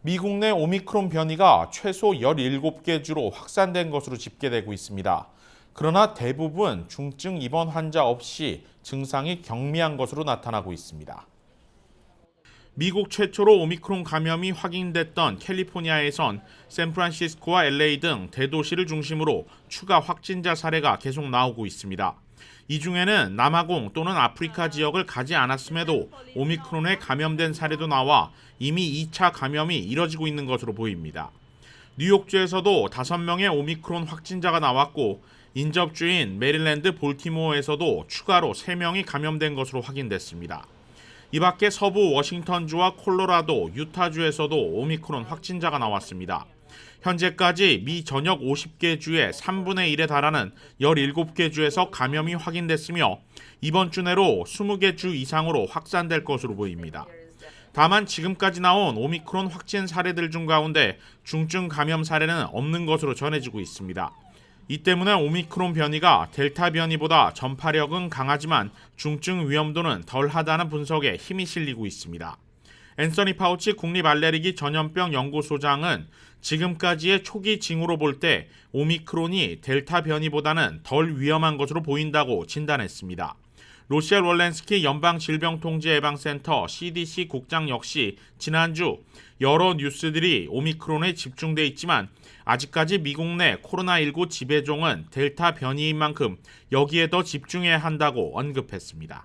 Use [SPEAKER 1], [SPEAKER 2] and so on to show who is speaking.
[SPEAKER 1] 미국 내 오미크론 변이가 최소 17개 주로 확산된 것으로 집계되고 있습니다. 그러나 대부분 중증 입원 환자 없이 증상이 경미한 것으로 나타나고 있습니다. 미국 최초로 오미크론 감염이 확인됐던 캘리포니아에선 샌프란시스코와 LA 등 대도시를 중심으로 추가 확진자 사례가 계속 나오고 있습니다. 이 중에는 남아공 또는 아프리카 지역을 가지 않았음에도 오미크론에 감염된 사례도 나와 이미 2차 감염이 이뤄지고 있는 것으로 보입니다. 뉴욕주에서도 5명의 오미크론 확진자가 나왔고 인접주인 메릴랜드 볼티모어에서도 추가로 3명이 감염된 것으로 확인됐습니다. 이 밖에 서부 워싱턴주와 콜로라도, 유타주에서도 오미크론 확진자가 나왔습니다. 현재까지 미 전역 50개 주의 3분의 1에 달하는 17개 주에서 감염이 확인됐으며 이번 주 내로 20개 주 이상으로 확산될 것으로 보입니다. 다만 지금까지 나온 오미크론 확진 사례들 중 가운데 중증 감염 사례는 없는 것으로 전해지고 있습니다. 이 때문에 오미크론 변이가 델타 변이보다 전파력은 강하지만 중증 위험도는 덜하다는 분석에 힘이 실리고 있습니다. 앤서니 파우치 국립 알레르기 전염병 연구소장은 지금까지의 초기 징후로 볼 때 오미크론이 델타 변이보다는 덜 위험한 것으로 보인다고 진단했습니다. 로시엘 월렌스키 연방질병통제예방센터 CDC 국장 역시 지난주 여러 뉴스들이 오미크론에 집중돼 있지만 아직까지 미국 내 코로나19 지배종은 델타 변이인 만큼 여기에 더 집중해야 한다고 언급했습니다.